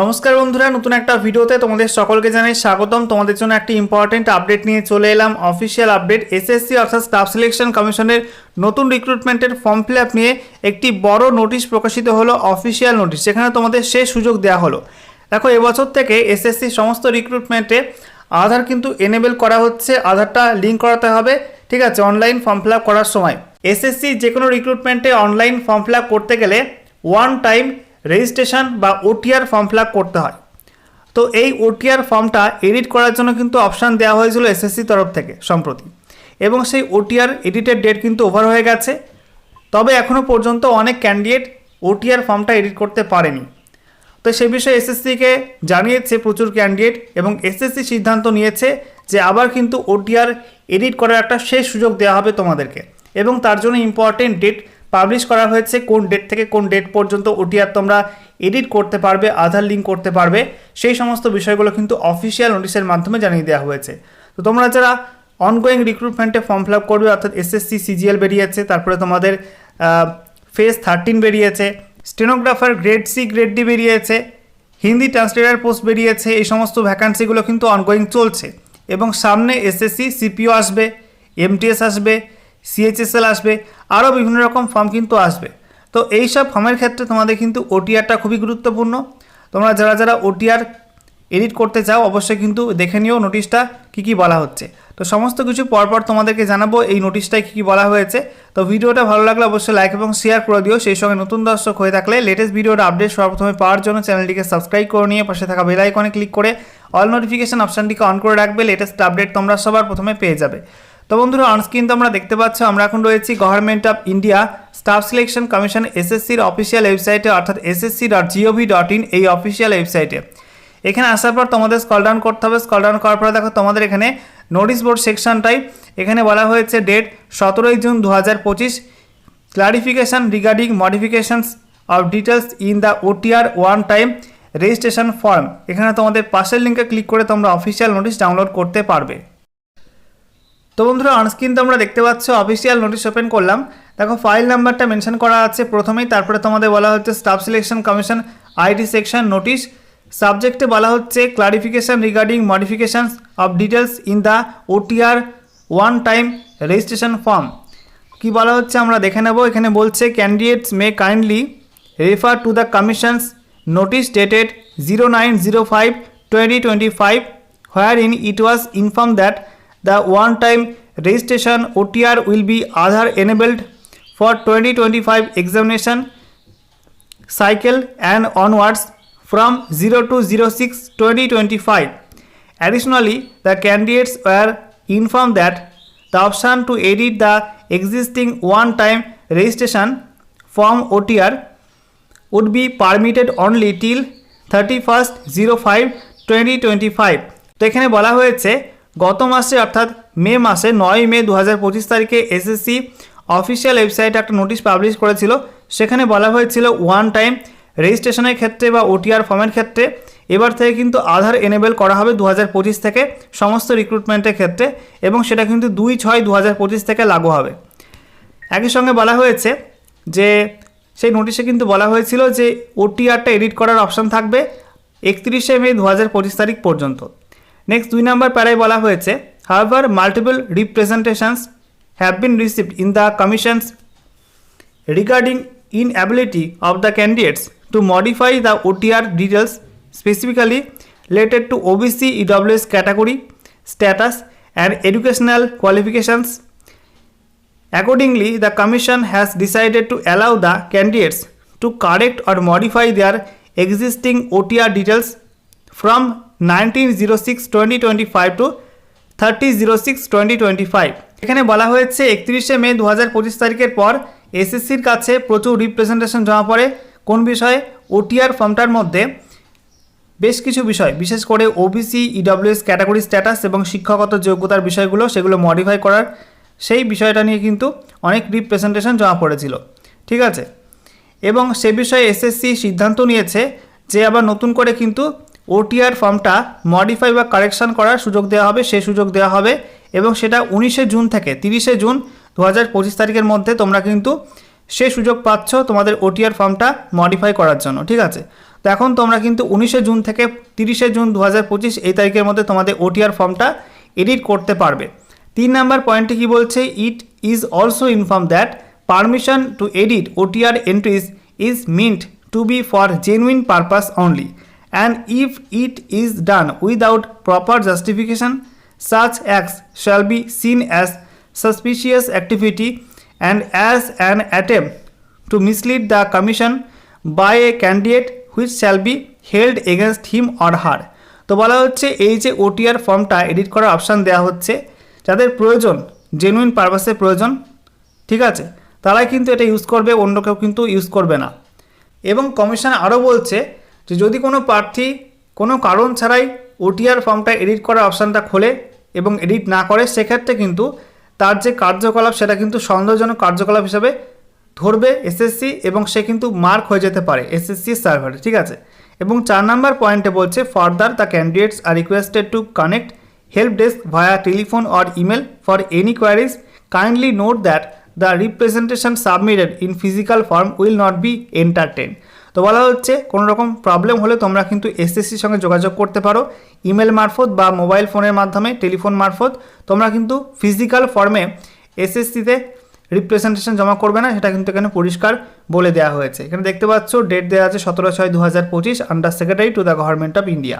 নমস্কার বন্ধুরা, নতুন একটা ভিডিওতে তোমাদের সকলকে জানাই স্বাগতম। তোমাদের জন্য একটি ইম্পর্টেন্ট আপডেট নিয়ে চলে এলাম। অফিসিয়াল আপডেট এসএসসি অর্থাৎ স্টাফ সিলেকশন কমিশনের নতুন রিক্রুটমেন্টের ফর্ম ফিল আপ নিয়ে একটি বড় নোটিশ প্রকাশিত হলো অফিসিয়াল নোটিশ যেখানে তোমাদের শেষ সুযোগ দেওয়া হলো। দেখো, এবছর থেকে এসএসসি সমস্ত রিক্রুটমেন্টে আধার কিন্তু এনেবেল করা হচ্ছে। আধারটা লিঙ্ক করাতে হবে, ঠিক আছে? অনলাইন ফর্ম ফিল আপ করার সময়। এসএসসি যে কোনো রিক্রুটমেন্টে অনলাইন ফর্ম ফিল আপ করতে গেলে ওয়ান টাইম রেজিস্ট্রেশন বা ওটিআর ফর্ম ফিল করতে হয়। তো এই ওটিআর ফর্মটা এডিট করার জন্য কিন্তু অপশান দেওয়া হয়েছিল এসএসসি তরফ থেকে সম্প্রতি। এবং সেই ওটিআর এডিটের ডেট কিন্তু ওভার হয়ে গেছে। তবে এখনও পর্যন্ত অনেক ক্যান্ডিডেট ওটিআর ফর্মটা এডিট করতে পারেনি। তো সে বিষয়ে এসএসসিকে জানিয়েছে প্রচুর ক্যান্ডিডেট এবং এসএসসি সিদ্ধান্ত নিয়েছে যে আবার কিন্তু ওটিআর এডিট করার একটা শেষ সুযোগ দেওয়া হবে তোমাদেরকে। এবং তার জন্য ইম্পর্টেন্ট ডেট পাবলিশ করা হয়েছে, কোন ডেট থেকে কোন ডেট পর্যন্ত ওটিআর তোমরা এডিট করতে পারবে, আধার লিঙ্ক করতে পারবে, সেই সমস্ত বিষয়গুলো কিন্তু অফিসিয়াল নোটিশের মাধ্যমে জানিয়ে দেওয়া হয়েছে। তো তোমরা যারা অনগোয়িং রিক্রুটমেন্টে ফর্ম ফিল আপ করবে, অর্থাৎ এসএসসি সিজিএল বেরিয়েছে, তারপরে তোমাদের ফেস থার্টিন বেরিয়েছে stenographer grade C grade D বেরিয়েছে, হিন্দি ট্রান্সলেটার পোস্ট বেরিয়েছে, এই সমস্ত ভ্যাকান্সিগুলো কিন্তু অনগোয়িং চলছে। এবং সামনে এসএসসি সিপিও আসবে এমটিএস আসবে সিএইচএসএল আসবে, আরও বিভিন্ন রকম ফর্ম কিন্তু আসবে। তো এই সব ফর্মের ক্ষেত্রে তোমাদের কিন্তু ওটিআরটা খুবই গুরুত্বপূর্ণ। তোমরা যারা যারা ওটিআর এডিট করতে চাও, অবশ্যই কিন্তু দেখে নিও নোটিশটা কী কী বলা হচ্ছে। তো সমস্ত কিছু পরপর তোমাদেরকে জানাব এই নোটিশটায় কী কী বলা হয়েছে। তো ভিডিওটা ভালো লাগলে অবশ্যই লাইক এবং শেয়ার করে দিও। সেই সঙ্গে নতুন দর্শক হয়ে থাকলে লেটেস্ট ভিডিওর আপডেট সর্বপ্রথমে পাওয়ার জন্য চ্যানেলটিকে সাবস্ক্রাইব করে নিয়ে পাশে থাকা বেল আইকনে ক্লিক করে অল নোটিফিকেশান অপশানটিকে অন করে রাখবে। লেটেস্ট আপডেট তোমরা সবার প্রথমে পেয়ে যাবে। তো বন্ধুরা অনস্ক্রিন তোমরা দেখতে পাচ্ছ, আমরা এখন রয়েছি government of India staff selection commission এসএসসির অফিসিয়াল ওয়েবসাইটে অর্থাৎ SSC dot G O V dot in এই অফিসিয়াল ওয়েবসাইটে এখানে আসার পর তোমাদের স্কল ডাউন করতে হবে। স্কল ডাউন করার পরে দেখো, তোমাদের এখানে নোটিশ বোর্ড সেকশনটাই এখানে বলা হয়েছে ডেট সতেরোই জুন দু হাজার পঁচিশ। Clarification regarding modifications of details in the OTR one time registration form এখানে তোমাদের পাশের লিঙ্কে ক্লিক করে তোমরা অফিসিয়াল নোটিশ ডাউনলোড করতে পারবে। তো বন্ধুরা অনস্ক্রিন তোমরা দেখতে পাচ্ছ অফিসিয়াল নোটিশ ওপেন করলাম। দেখো ফাইল নাম্বারটা মেনশন করা আছে প্রথমেই, তারপরে তোমাদের বলা হচ্ছে staff selection commission ID section notice সাবজেক্টে বলা হচ্ছে clarification regarding modifications of details in the OTR one time registration form কি বলা হচ্ছে আমরা দেখে নেব, এখানে বলছে candidates may kindly refer to the commission's notice dated zero nine zero five twenty twenty five where in it was inform that the one time registration OTR will be Aadhaar enabled for 2025 examination cycle and onwards from 0 to 06 2025 additionally the candidates were informed that the option to edit the existing one time registration form OTR would be permitted only till 31st 05 2025 তো এখানে বলা হয়েছে গত মাসে অর্থাৎ মে মাসে নয় মে দু হাজার পঁচিশ তারিখে এসএসসি অফিসিয়াল ওয়েবসাইটে একটা নোটিশ পাবলিশ করেছিল। সেখানে বলা হয়েছিল ওয়ান টাইম রেজিস্ট্রেশনের ক্ষেত্রে বা ওটিআর ফর্মের ক্ষেত্রে। এবার থেকে কিন্তু আধার এনেবেল করা হবে দু হাজার পঁচিশ থেকে সমস্ত রিক্রুটমেন্টের ক্ষেত্রে এবং সেটা কিন্তু দুই ছয় দু থেকে লাগু হবে। একই সঙ্গে বলা হয়েছে যে, সেই নোটিশে কিন্তু বলা হয়েছিল যে ওটিআরটা এডিট করার অপশান থাকবে একত্রিশে মে দু হাজার পঁচিশ তারিখ পর্যন্ত। নেক্সট দুই নাম্বার প্যারায় বলা হয়েছে however multiple representations have been received in the commission's regarding inability of the candidates to modify the OTR details specifically related to OBC EWS category status and educational qualifications accordingly the commission has decided to allow the candidates to correct or modify their existing OTR details from 1906-2025 to 3006-2025 এখানে বলা হয়েছে, একত্রিশে মে দু হাজার পঁচিশ তারিখের পর এসএসসির কাছে প্রচুর রিপ্রেজেন্টেশন জমা পড়ে। কোন বিষয়ে? ওটিআর ফর্মটার মধ্যে বেশ কিছু বিষয়, বিশেষ করে ওবিসি ইডব্লিউএস ক্যাটাগরি স্ট্যাটাস এবং শিক্ষাগত যোগ্যতার বিষয়গুলো, সেগুলো মডিফাই করার সেই বিষয়টা নিয়ে কিন্তু অনেক রিপ্রেজেন্টেশন জমা পড়েছিল। ঠিক আছে? এবং সে বিষয়ে এসএসসি সিদ্ধান্ত নিয়েছে যে আবার নতুন করে কিন্তু ওটিআর ফর্মটা মডিফাই বা কারেকশান করার সুযোগ দেওয়া হবে সে সুযোগ দেওয়া হবে এবং সেটা উনিশে জুন থেকে তিরিশে জুন দু হাজার পঁচিশ তারিখের মধ্যে তোমরা কিন্তু সে সুযোগ পাচ্ছ তোমাদের ওটিআর ফর্মটা মডিফাই করার জন্য, ঠিক আছে? তো এখন তোমরা কিন্তু উনিশে জুন থেকে তিরিশে জুন দু হাজার পঁচিশ এই তারিখের মধ্যে তোমাদের ওটিআর ফর্মটা এডিট করতে পারবে। তিন নাম্বার পয়েন্টে কি বলছে? It is also inform that permission to edit OTR entries is meant to be for genuine purpose only and if it is done without proper justification such acts shall be seen as suspicious activity and as an attempt to mislead the commission by a candidate which shall be held against him or her. তো বলা হচ্ছে, এই যে OTR ফর্মটা edit করার option দেওয়া হচ্ছে, যাদের প্রয়োজন জেনুইন পারপাসের প্রয়োজন, ঠিক আছে? তারাই কিন্তু এটা ইউজ করবে, অন্য কেউ কিন্তু ইউজ করবে না। এবং কমিশন আরও বলছে যে যদি কোনো প্রার্থী কোনো কারণ ছাড়াই ওটিআর ফর্মটা এডিট করার অপশানটা খোলে এবং এডিট না করে, সেক্ষেত্রে কিন্তু তার যে কার্যকলাপ সেটা কিন্তু সন্দেহজনক কার্যকলাপ হিসাবে ধরবে এসএসসি এবং সে কিন্তু মার্ক হয়ে যেতে পারে এসএসসি সার্ভারে, ঠিক আছে? এবং চার নাম্বার পয়েন্টে বলছে further the candidates are requested to connect help desk via telephone or email for any queries kindly note that the representation submitted in physical form will not be entertain তো বলা হচ্ছে কোনো রকম প্রবলেম হলে তোমরা কিন্তু এসএসসির সঙ্গে যোগাযোগ করতে পারো। ইমেল মারফত বা মোবাইল ফোনের মাধ্যমে টেলিফোন মারফত। তোমরা কিন্তু ফিজিক্যাল ফর্মে এসএসসিতে রিপ্রেজেন্টেশন জমা করবে না, সেটা কিন্তু এখানে পরিষ্কার বলে দেওয়া হয়েছে। এখানে দেখতে পাচ্ছ ডেট দেওয়া আছে সতেরো ছয় দু হাজার পঁচিশ under secretary to the government of India